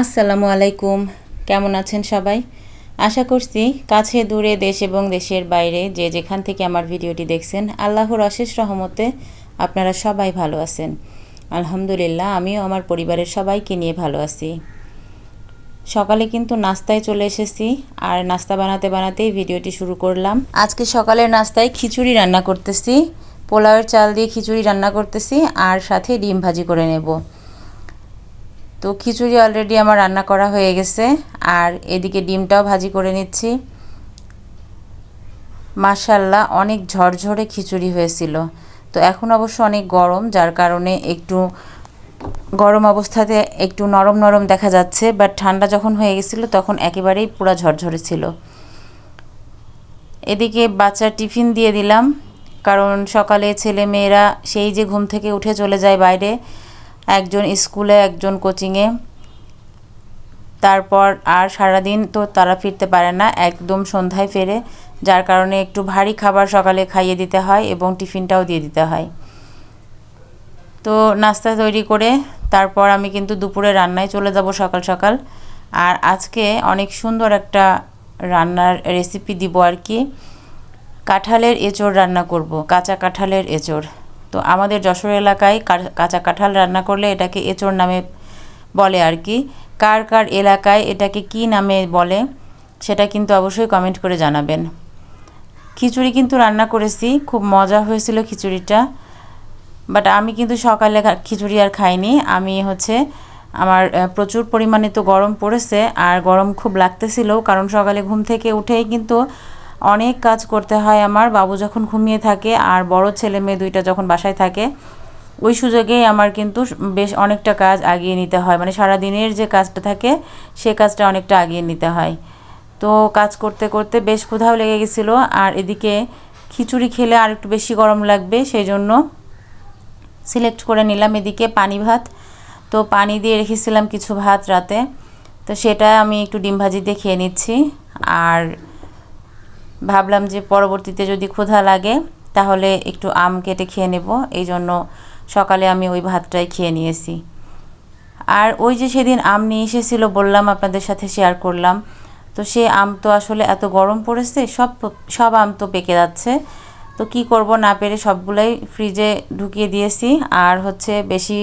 আসসালামু আলাইকুম। কেমন আছেন সবাই? আশা করছি কাছে, দূরে, দেশ এবং দেশের বাইরে যে যেখান থেকে আমার ভিডিওটি দেখছেন, আল্লাহর অশেষ রহমতে আপনারা সবাই ভালো আছেন। আলহামদুলিল্লাহ, আমিও আমার পরিবারের সবাইকে নিয়ে ভালো আছি। সকালে কিন্তু নাস্তায় চলে এসেছি, আর নাস্তা বানাতে বানাতেই ভিডিওটি শুরু করলাম। আজকে সকালের নাস্তায় খিচুড়ি রান্না করতেছি, পোলাওয়ের চাল দিয়ে খিচুড়ি রান্না করতেছি, আর সাথে ডিম ভাজি করে নেব। তো খিচুড়ি অলরেডি আমার রান্না করা হয়ে গেছে। আর এদিকে ডিমটাও ভাজি করে নিচ্ছি। মাশাল্লাহ অনেক ঝরঝরে খিচুড়ি হয়েছিল। তো এখন অবশ্য অনেক গরম, যার কারণে একটু গরম অবস্থাতে একটু নরম নরম দেখা যাচ্ছে বাট ঠান্ডা যখন হয়ে গেছিল তখন একেবারেই পুরো ঝরঝরে ছিল। এদিকে বাচ্চার টিফিন দিয়ে দিলাম, কারণ সকালে ছেলে মেয়েরা সেই যে ঘুম থেকে উঠে চলে যায় বাইরে একজন স্কুলে, একজন কোচিংয়ে। তারপর আর সারাদিন তো তারা ফিরতে পারে না, একদম সন্ধ্যায় ফেরে, যার কারণে একটু ভারী খাবার সকালে খাইয়ে দিতে হয় এবং টিফিনটাও দিয়ে দিতে হয়। তো নাস্তা তৈরি করে তারপর আমি কিন্তু দুপুরে রান্নায় চলে যাব সকাল সকাল। আর আজকে অনেক সুন্দর একটা রান্নার রেসিপি দিব আর কি। কাঁঠালের এঁচড় রান্না করব, কাঁচা কাঁঠালের এঁচড়। তো আমাদের যশোর এলাকায় কাঁচা কাঁঠাল রান্না করলে এটাকে এঁচড় নামে বলে আর কি। কার কার এলাকায় এটাকে কি নামে বলে, সেটা কিন্তু অবশ্যই কমেন্ট করে জানাবেন। খিচুড়ি কিন্তু রান্না করেছি, খুব মজা হয়েছিল খিচুড়িটা। বাট আমি কিন্তু সকালে খিচুড়ি আর খাইনি। আমি হচ্ছে আমার প্রচুর পরিমাণে তো গরম পড়েছে, আর গরম খুব লাগতেছিল, কারণ সকালে ঘুম থেকে উঠেই কিন্তু অনেক কাজ করতে হয় আমার। বাবু যখন ঘুমিয়ে থাকে আর বড় ছেলে মেয়ে দুইটা যখন বাসায় থাকে, ওই সুযোগেই আমার কিন্তু বেশ অনেকটা কাজ আগিয়ে নিতে হয়। মানে সারা দিনের যে কাজটা থাকে, সে কাজটা অনেকটা আগিয়ে নিতে হয়। তো কাজ করতে করতে বেশ ক্ষুধাও লেগে গেছিল আর এদিকে খিচুড়ি খেলে আর একটু বেশি গরম লাগবে সেই জন্য সিলেক্ট করে নিলাম এদিকে পানি ভাত। তো পানি দিয়ে রেখেছিলাম কিছু ভাত রাতে। তো সেটা আমি একটু ডিম ভাজি দিয়ে খেয়ে নিচ্ছি। আর ভাবলাম যে পরবর্তীতে যদি ক্ষুধা লাগে, তাহলে একটু আম কেটে খেয়ে নেব। এই জন্য সকালে আমি ওই ভাতটাই খেয়ে নিয়েছি। আর ওই যে সেদিন আম নিয়ে এসেছিল বললাম আপনাদের সাথে শেয়ার করলাম। তো সে আম তো আসলে এত গরম পড়েছে, সব সব আম তো পেকে যাচ্ছে। তো কি করব না পেরে সবগুলাই ফ্রিজে ঢুকিয়ে দিয়েছি। আর হচ্ছে বেশি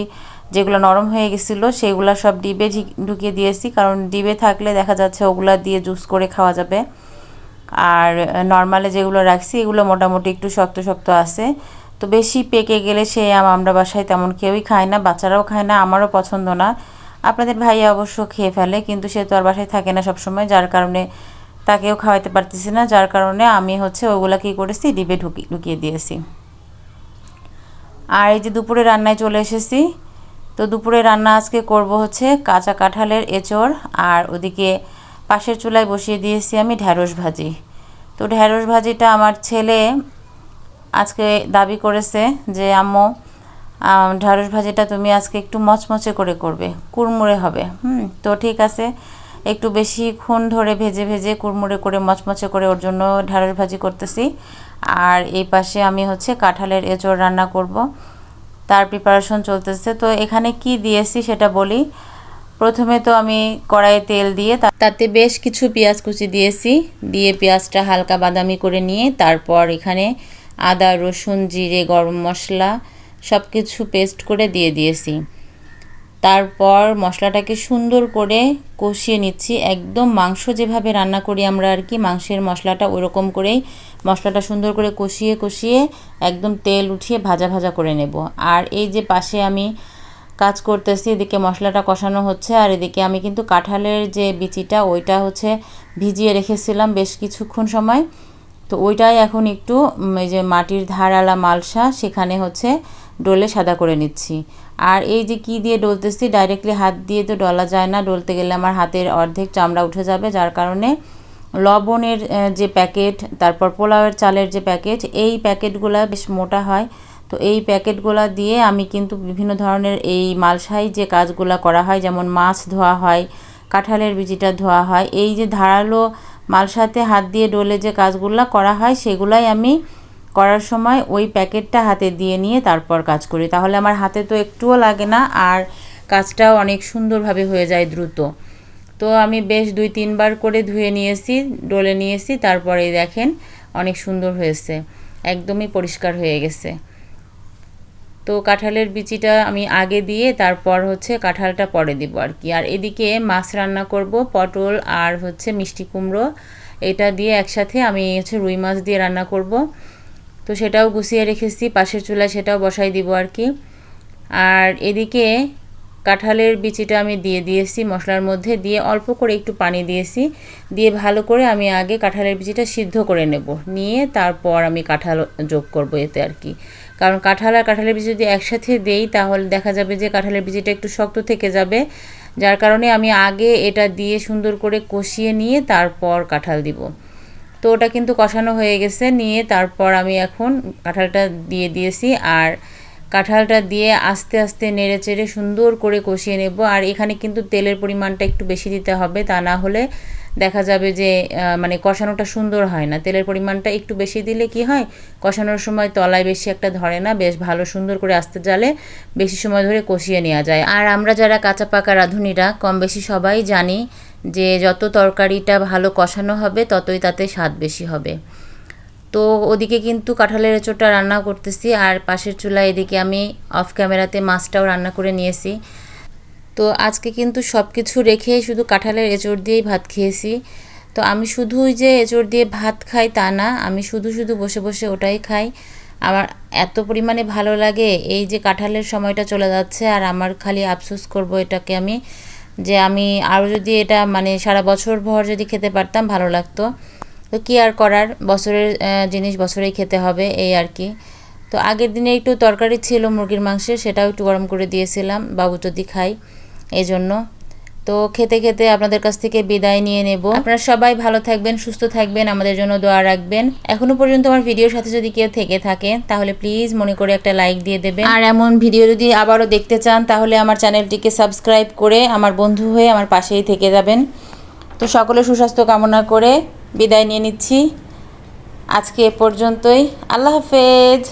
যেগুলো নরম হয়ে গেছিল, সেগুলো সব ডিবে ঢুকিয়ে দিয়েছি। কারণ ডিবে থাকলে দেখা যাচ্ছে ওগুলা দিয়ে জুস করে খাওয়া যাবে। আর নর্মালে যেগুলো রাখছি, এগুলো মোটামুটি একটু শক্ত শক্ত আছে। তো বেশি পেকে গেলে সে আম, আমরা বাসায় তেমন কেউই খায় না, বাচ্চারাও খায় না, আমারও পছন্দ না। আপনাদের ভাইয়া অবশ্য খেয়ে ফেলে, কিন্তু সে তো আর বাসায় থাকে না সবসময়, যার কারণে তাকেও খাওয়াইতে পারতেছি না, যার কারণে আমি হচ্ছে ওগুলো কী করেছি, ডিবে ঢুকি, ঢুকিয়ে দিয়েছি। আর এই যে দুপুরে রান্নায় চলে এসেছি, তো দুপুরে রান্না আজকে করব হচ্ছে কাঁচা কাঁঠালের এঁচড়, আর ওদিকে পাশের চুলায় বসিয়ে দিয়েছি আমি ঢ্যাঁড়স ভাজি। তো ঢ্যাঁড়স ভাজিটা আমার ছেলে আজকে দাবি করেছে যে, আম্মু ঢ্যাঁড়স ভাজিটা তুমি আজকে একটু মচমচে করে করবে, কুড়মুড়ে হবে। হুম, তো ঠিক আছে, একটু বেশি খুন ধরে ভেজে ভেজে কুড়মুড়ে করে মচমচে করে ওর জন্য ঢ্যাঁড়স ভাজি করতেছি। আর এই পাশে আমি হচ্ছে কাঁঠালের এঁচড় রান্না করব। তার প্রিপারেশন চলতেছে। তো এখানে কি দিয়েছি সেটা বলি। প্রথমে তো আমি কড়াইয়ে তেল দিয়ে তাতে বেশ কিছু পেঁয়াজ কুচি দিয়েছি। দিয়ে পেঁয়াজটা হালকা বাদামি করে নিয়ে তারপর এখানে আদা, রসুন, জিরে, গরম মশলা সব কিছু পেস্ট করে দিয়ে দিয়েছি। তারপর মশলাটাকে সুন্দর করে কষিয়ে নিচ্ছি। একদম মাংস যেভাবে রান্না করি আমরা আর কি, মাংসের মশলাটা ওরকম করেই মশলাটা সুন্দর করে কষিয়ে কষিয়ে একদম তেল উঠিয়ে ভাজা ভাজা করে নেব। আর এই যে পাশে আমি কাজ করতেছি, এদিকে মশলাটা কষানো হচ্ছে, আর এদিকে আমি কিন্তু কাঁঠালের যে বিচিটা, ওইটা হচ্ছে ভিজিয়ে রেখেছিলাম বেশ কিছুক্ষণ সময়। তো ওইটাই এখন একটু এই যে মাটির ধারালা মালসা, সেখানে হচ্ছে ডলে সাদা করে নিচ্ছি। আর এই যে কি দিয়ে ডলতেছি ডাইরেক্টলি হাত দিয়ে তো ডলা যায় না, ডলতে গেলে আমার হাতের অর্ধেক চামড়া উঠে যাবে, যার কারণে লবণের যে প্যাকেট, তারপর পোলাওয়ের চালের যে প্যাকেট, এই প্যাকেটগুলো বেশ মোটা হয় তো এই প্যাকেটগুলো দিয়ে আমি কিন্তু বিভিন্ন ধরনের এই মালসাই যে কাজগুলো করা হয়, যেমন মাছ ধোয়া হয়, কাঁঠালের বিচিটা ধোয়া হয়, এই যে ধারালো মালসাতে হাত দিয়ে ডলে যে কাজগুলো করা হয়, সেগুলাই আমি করার সময় ওই প্যাকেটটা হাতে দিয়ে নিয়ে তারপর কাজ করি। তাহলে আমার হাতে তো একটুও লাগে না আর কাজটাও অনেক সুন্দরভাবে হয়ে যায় দ্রুত। তো আমি বেশ দুই, তিনবার করে ধুয়ে নিয়েছি, ডলে নিয়েছি, তারপরে দেখেন অনেক সুন্দর হয়েছে, একদমই পরিষ্কার হয়ে গেছে। তো কাঁঠালের বিচিটা আমি আগে দিয়ে তারপর হচ্ছে কাঁঠালটা পরে দিব আর কি। আর এদিকে মাছ রান্না করব, পটল আর হচ্ছে মিষ্টি কুমড়ো। এটা দিয়ে একসাথে আমি হচ্ছে রুই মাছ দিয়ে রান্না করব। তো সেটাও গুছিয়ে রেখেছি, পাশের চুলায় সেটাও বসাই দিব আর কি। আর এদিকে কাঁঠালের বিচিটা আমি দিয়ে দিয়েছি মশলার মধ্যে, দিয়ে অল্প করে একটু পানি দিয়েছি। দিয়ে ভালো করে আমি আগে কাঁঠালের বিচিটা সিদ্ধ করে নেব। নিয়ে তারপর আমি কাঁঠাল যোগ করব এতে আর কি। কারণ কাঁঠাল আর কাঁঠালের বীজ যদি একসাথে দেই, তাহলে দেখা যাবে যে কাঁঠালের বীজটা একটু শক্ত থেকে যাবে। যার কারণে আমি আগে এটা দিয়ে সুন্দর করে কষিয়ে নিয়ে তারপর কাঁঠাল দিব। তো ওটা কিন্তু কষানো হয়ে গেছে, নিয়ে তারপর আমি এখন কাঁঠালটা দিয়ে দিয়েছি। আর কাঁঠালটা দিয়ে আস্তে আস্তে নেড়ে চেড়ে সুন্দর করে কষিয়ে নেব। আর এখানে কিন্তু তেলের পরিমাণটা একটু বেশি দিতে হবে, তা না হলে দেখা যাবে যে মানে কষানোটা সুন্দর হয় না। তেলের পরিমাণটা একটু বেশি দিলে কি হয়, কষানোর সময় তলায় বেশি একটা ধরে না, বেশ ভালো সুন্দর করে আস্তে জালে বেশি সময় ধরে কষিয়ে নেওয়া যায়। আর আমরা যারা কাঁচা পাকা রাঁধুনিরা, কম বেশি সবাই জানি যে, যত তরকারিটা ভালো কষানো হবে, ততই তাতে স্বাদ বেশি হবে। তো ওদিকে কিন্তু কাঁঠালের এঁচোড়টা রান্না করতেছি আর পাশের চুলা এদিকে আমি অফ ক্যামেরাতে মাছটাও রান্না করে নিয়েছি। তো আজকে কিন্তু সব কিছু রেখে শুধু কাঁঠালের এঁচোড় দিয়েই ভাত খেয়েছি। তো আমি শুধুই যে এঁচোড় দিয়ে ভাত খাই তা না, আমি শুধু শুধু বসে বসে ওটাই খাই। আমার এত পরিমাণে ভালো লাগে এই যে কাঁঠালের সময়টা চলে যাচ্ছে আর আমার খালি আফসোস করব এটাকে আমি, যে আমি আরও যদি এটা মানে সারা বছর ভর যদি খেতে পারতাম ভালো লাগতো। তো কী আর করার? বছরের জিনিস বছরেই খেতে হবে, এই আর কি। তো আগের দিনে একটু তরকারি ছিল মুরগির মাংসের, সেটাও একটু গরম করে দিয়েছিলাম, বাবু যদি খাই এই জন্য তো খেতে খেতে আপনাদের কাছ থেকে বিদায় নিয়ে নেব। আপনারা সবাই ভালো থাকবেন, সুস্থ থাকবেন, আমাদের জন্য দোয়া রাখবেন। এখনও পর্যন্ত আমার ভিডিওর সাথে যদি কেউ থেকে থাকে, তাহলে প্লিজ মনে করে একটা লাইক দিয়ে দেবেন। আর এমন ভিডিও যদি আবারও দেখতে চান, তাহলে আমার চ্যানেলটিকে সাবস্ক্রাইব করে আমার বন্ধু হয়ে আমার পাশেই থেকে যাবেন। তো সকলে সুস্বাস্থ্য কামনা করে বিদায় নিয়ে নিচ্ছি। আজকে এ পর্যন্তই। আল্লাহ হাফেজ।